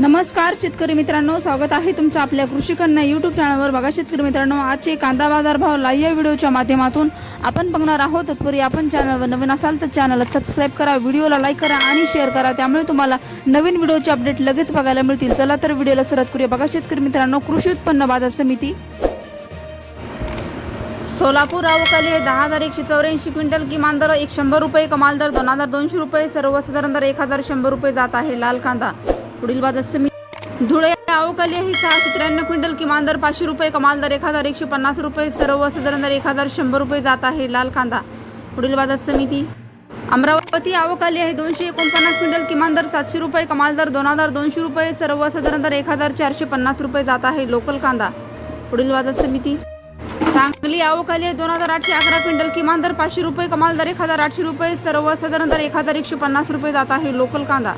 नमस्कार शेतकरी मित्रांनो. स्वागत आहे तुमचं आपल्या कृषी कन्या युट्यूब चॅनलवर बघा शेतकरी मित्रांनो आजचे कांदा बाजार भाव लाईव्ह या व्हिडिओच्या माध्यमातून आपण बघणार आहोत. तत्पूर्वी आपण चॅनलवर नवीन असाल तर चॅनलला सबस्क्राईब करा व्हिडिओला लाईक करा आणि शेअर करा. त्यामुळे तुम्हाला नवीन व्हिडिओचे अपडेट लगेच बघायला मिळतील. चला तर व्हिडिओला सुरुवात करूया. बघा शेतकरी मित्रांनो कृषी उत्पन्न बाजार समिती. सोलापूर आवकाली हे दहा हजार एकशे चौऱ्याऐंशी क्विंटल किमान दर एक शंभर रुपये कमाल दर दोन हजार दोनशे रुपये सर्वसाधारण दर एक हजार शंभर रुपये जात आहे लाल कांदा. पुढील बाजार समिती धुळे आवकाली ही सहाशे त्र्याण्णव क्विंटल किमान दर पाचशे रुपये कमाल दर एक हजार एकशे पन्नास रुपये सर्वसाधारण दर एक हजार शंभर रुपये जात आहे. लाल कांदा. पुढील बाजार समिती. अमरावती आवकाली आहे. दोनशे एकोणपन्नास क्विंटल किमान दर सातशे रुपये कमाल दर दोन हजार दोनशे रुपये सर्वसाधारण दर एक हजार चारशे पन्नास रुपये जात आहे. लोकल कांदा. पुढील बाजार समिती. सांगली आवकाली आहे. दोन हजार आठशे अकरा क्विंटल किमान दर पाचशे रुपये कमाल दर एक हजार आठशे रुपये सर्वसाधारण दर एक हजार एकशे पन्नास रुपये जात आहे. लोकल कांदा.